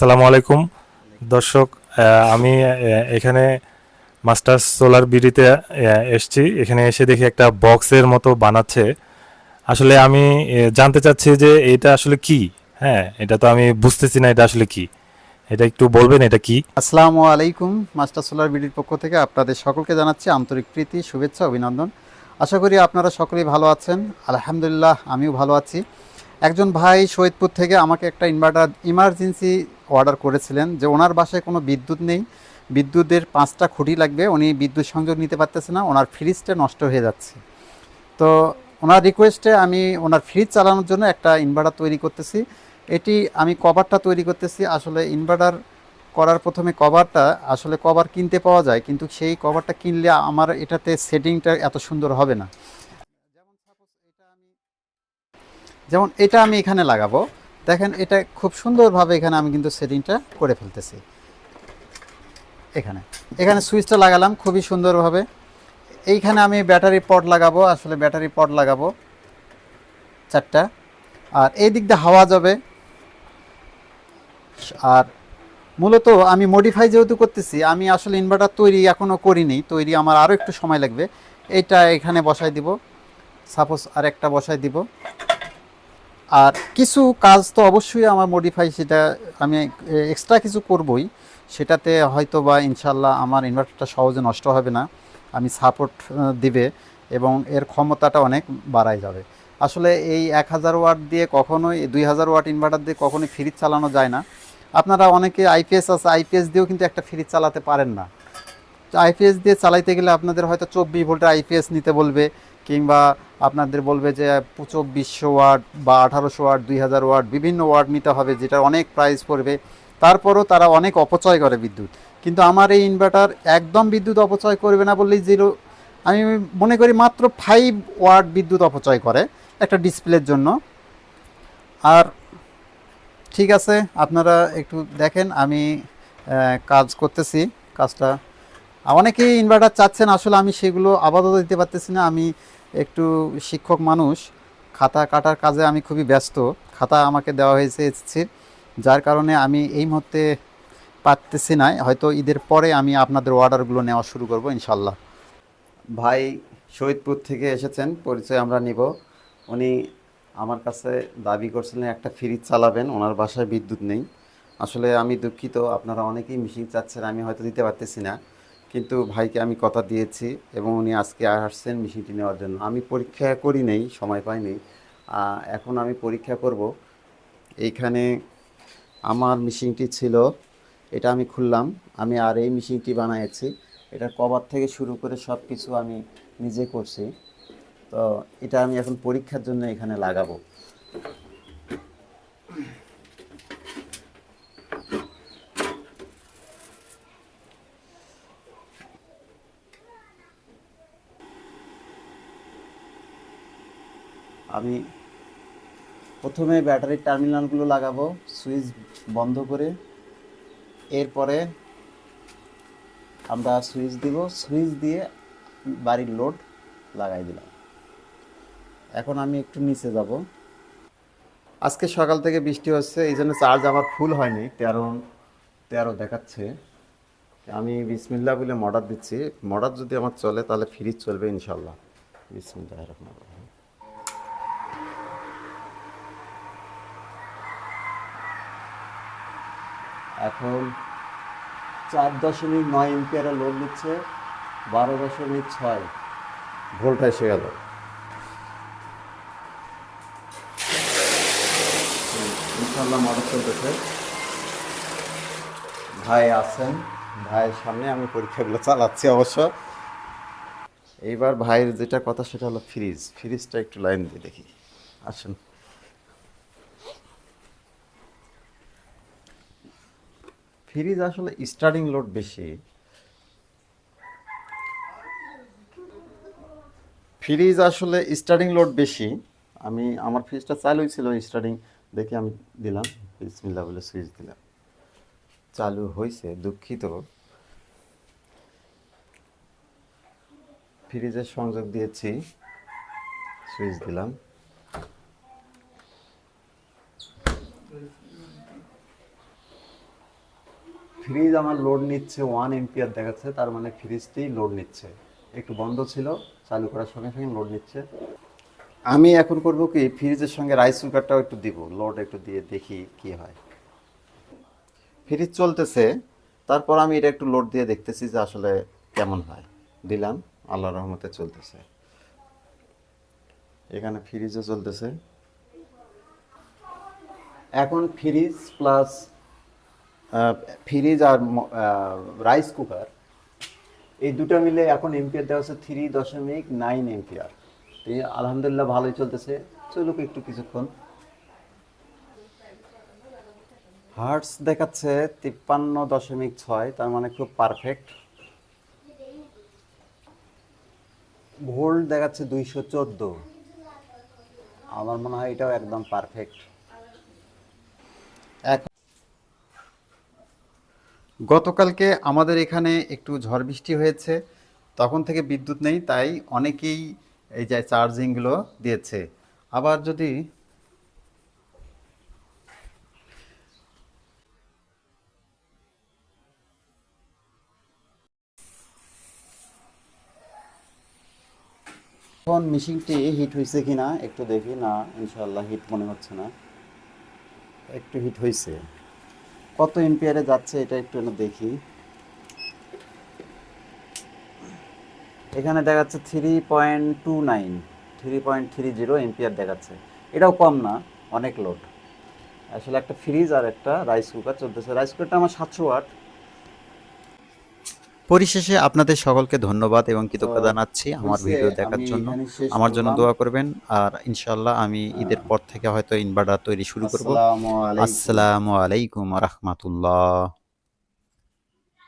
আসসালামু আলাইকুম। দর্শক আমি এখানে মাস্টার সোলার বিডিতে এসছি। এখানে এসে দেখি একটা বক্সের মতো বানাচ্ছে। আসলে আমি জানতে চাচ্ছি যে এটা আসলে কি? হ্যাঁ এটা তো আমি বুঝতেছি না এটা আসলে কি। এটা একটু বলবেন, এটা কি? আসসালামু আলাইকুম মাস্টার সোলার বিডির পক্ষ থেকে আপনাদের সকলকে জানাচ্ছি আন্তরিক প্রীতি, শুভেচ্ছা, অভিনন্দন। আশা করি আপনারা সকলেই ভালো আছেন। আলহামদুলিল্লাহ, আমিও ভালো আছি। একজন ভাই সৈয়দপুর থেকে আমাকে একটা ইনভার্টার, ইমার্জেন্সি অর্ডার করেছিলেন যে ওনার বাসায় কোনো বিদ্যুৎ নেই। বিদ্যুতের পাঁচটা খুঁটি লাগবে, উনি বিদ্যুৎ সংযোগ নিতে পারতেছে না, ওনার ফ্রিজটা নষ্ট হয়ে যাচ্ছে। তো ওনার রিকোয়েস্টে আমি ওনার ফ্রিজ চালানোর জন্য একটা ইনভার্টার তৈরি করতেছি। এটি আমি কভারটা তৈরি করতেছি। আসলে ইনভার্টার করার প্রথমে কভারটা আসলে কভার কিনতে পাওয়া যায়, কিন্তু সেই কভারটা কিনলে আমার এটাতে সেটিংটা এত সুন্দর হবে না। যেমন এটা আমি এখানে লাগাবো। দেখেন, এটা খুব সুন্দরভাবে এখানে আমি কিন্তু সেটিংটা করে ফেলতেছি। এখানে। এখানে সুইচটা লাগালাম খুবই সুন্দরভাবে। এইখানে আমি ব্যাটারি পট লাগাবো, আসলে ব্যাটারি পট লাগাবো চারটা। আর এই দিক দিয়ে হাওয়া যাবে। আর মূলত আমি মডিফাই যেহেতু করতেছি, আমি আসলে ইনভার্টার তৈরি এখনও করিনি, তৈরি আমার আরও একটু সময় লাগবে। এইটা এখানে বসাই দিব। সাপোজ আর একটা বসাই দিব। আর কিছু কাজ তো অবশ্যই আমার মডিফাই সেটা আমি এক্সট্রা কিছু করবই। সেটাতে হয়তো বা ইনশাল্লাহ আমার ইনভার্টারটা সহজে নষ্ট হবে না, আমি সাপোর্ট দিবে এবং এর ক্ষমতাটা অনেক বাড়াই যাবে। আসলে এই এক হাজার ওয়াট দিয়ে কখনোই, দুই হাজার ওয়াট ইনভার্টার দিয়ে কখনোই ফ্রিজ চালানো যায় না। আপনারা অনেকে আইপিএস আছে আইপিএস দিয়েও কিন্তু একটা ফ্রিজ চালাতে পারেন না। আইপিএস দিয়ে চালাইতে গেলে আপনাদের হয়তো চব্বিশ ভোল্টের আইপিএস নিতে বলবে কিংবা আপনাদের বলবে যে চব্বিশশো ওয়াট বা আঠারোশো ওয়াট দুই হাজার ওয়াট, বিভিন্ন ওয়াট নিতে হবে যেটা অনেক প্রাইস পড়বে। তারপরও তারা অনেক অপচয় করে বিদ্যুৎ। কিন্তু আমার এই ইনভার্টার একদম বিদ্যুৎ অপচয় করবে না বললেই জিরো আমি মনে করি মাত্র ফাইভ ওয়াট বিদ্যুৎ অপচয় করে একটা ডিসপ্লের জন্য। আর ঠিক আছে, আপনারা একটু দেখেন, আমি কাজ করতেছি, কাজটা। অনেকেই ইনভার্টার চাচ্ছেন, আসলে আমি সেগুলো আপাতত দিতে পারতেছি না। আমি একটু শিক্ষক মানুষ, খাতা কাটার কাজে আমি খুবই ব্যস্ত। খাতা আমাকে দেওয়া হয়েছে এসেছে, যার কারণে আমি এই মুহূর্তে পারতেছি না। হয়তো ঈদের পরে আমি আপনাদের অর্ডারগুলো নেওয়া শুরু করব, ইনশাল্লাহ। ভাই শহীদপুর থেকে এসেছেন, পরিচয় আমরা নিব। উনি আমার কাছে দাবি করছিলেন, একটা ফ্রিজ চালাবেন, ওনার বাসায় বিদ্যুৎ নেই। আসলে আমি দুঃখিত, আপনারা অনেকেই মেশিন চাচ্ছেন, আমি হয়তো দিতে পারতেছি না। কিন্তু ভাইকে আমি কথা দিয়েছি এবং উনি আজকে আসছেন মেশিনটি নেওয়ার জন্য। আমি পরীক্ষা করি নেই, সময় পাইনি এখন আমি পরীক্ষা করব। এইখানে আমার মেশিনটি ছিল, এটা আমি খুললাম। আমি আর এই মেশিনটি বানিয়েছি এটা কভার থেকে শুরু করে সব কিছু আমি নিজে করছি। তো এটা আমি এখন পরীক্ষার জন্য এখানে লাগাবো। আমি প্রথমে ব্যাটারির টার্মিনালগুলো লাগাবো, সুইচ বন্ধ করে। এরপরে আমরা সুইচ দিব, সুইচ দিয়ে বাড়ির লোড লাগাই দিলাম। এখন আমি একটু নিচে যাব। আজকে সকাল থেকে বৃষ্টি হচ্ছে, এই জন্য চার্জ আমার ফুল হয়নি, তেরো তেরো দেখাচ্ছে। আমি বিসমিল্লা বলে মডার দিচ্ছি। মর্ডার যদি আমার চলে, তাহলে ফ্রিজ চলবে ইনশাল্লাহ বিসমিল্লাহ রহমান এখন চার দশমিক নয় এম্পিয়ারে লোড নিচ্ছে, বারো দশমিক ছয় ভোল্ট এসে গেল। ইনশাল্লাহ মডেল চলতেছে। ভাই আছেন, ভাইয়ের সামনে আমি পরীক্ষাগুলো চালাচ্ছি অবশ্য। এইবার ভাইয়ের যেটা কথা সেটা হলো ফ্রিজ ফ্রিজটা একটু লাইন দিয়ে দেখি। আসুন। ফ্রিজ আসলে স্টার্টিং লোড বেশি। ফ্রিজ আসলে স্টার্টিং লোড বেশি। আমি, আমার ফ্রিজটা চালুই ছিল স্টার্টিং দেখে আমি দিলাম। বিসমিল্লা বলে সুইচ দিলাম। চালু হয়েছে দুঃখিত। ফ্রিজের সংযোগ দিয়েছি, সুইচ দিলাম। ফ্রিজ আমার লোড নিচ্ছে ওয়ান এম্পিয়ার দেখাচ্ছে, তার মানে ফ্রিজটি লোড নিচ্ছে। একটু বন্ধ ছিল, চালু করার সঙ্গে সঙ্গে লোড নিচ্ছে। আমি এখন করব কি, ফ্রিজের সঙ্গে রাইস কুকারটাও একটু দিব লোড একটু দিয়ে দেখি কি হয়। ফ্রিজ চলতেছে, তারপর আমি এটা একটু লোড দিয়ে দেখতেছি যে আসলে কেমন হয়। দিলাম আল্লাহ রহমতে চলতেছে। এখানে ফ্রিজও চলতেছে। এখন ফ্রিজ প্লাস ফ্রিজ আর রাইস কুকার এই দুটো মিলে এখন এম্পিয়ার দেওয়া হচ্ছে থ্রি দশমিক নাইন এম্পিয়ার আলহামদুলিল্লাহ ভালোই চলতেছে। চলুক একটু কিছুক্ষণ। হার্টস দেখাচ্ছে তিপ্পান্ন দশমিক ছয়, তার মানে খুব পারফেক্ট ভোল্ট দেখাচ্ছে দুইশো চোদ্দ। আমার মনে হয় এটাও একদম পারফেক্ট গতকালকে আমাদের এখানে একটু ঝড় বৃষ্টি হয়েছে, তখন থেকে বিদ্যুৎ নেই, তাই অনেকেই এই যে চার্জিংগুলো দিয়েছে। আবার যদি এখন মেশিনটি হিট হয়েছে কিনা, একটু দেখি, না ইনশাল্লাহ হিট মনে হচ্ছে না। একটু হিট হয়েছে। কত এম্পিয়ারে যাচ্ছে এটা একটু দেখি। এখানে দেখাচ্ছে three point two nine three point three zero ampere দেখাচ্ছে। এটাও কম না, অনেক লোড আসলে একটা ফ্রিজ আর একটা রাইস কুকার চলতেছে। রাইস কুকারটা আমার সাতশো ওয়াট পরিশেষে আপনাদের সকলকে ধন্যবাদ এবং কৃতজ্ঞতা জানাচ্ছি আমার ভিডিও দেখার জন্য। আমার জন্য দোয়া করবেন। আর ইনশাল্লাহ আমি ঈদের পর থেকে হয়তো ইনভার্টার তৈরি শুরু করব। আসসালামু আলাইকুম। রহমতুল্লাহ।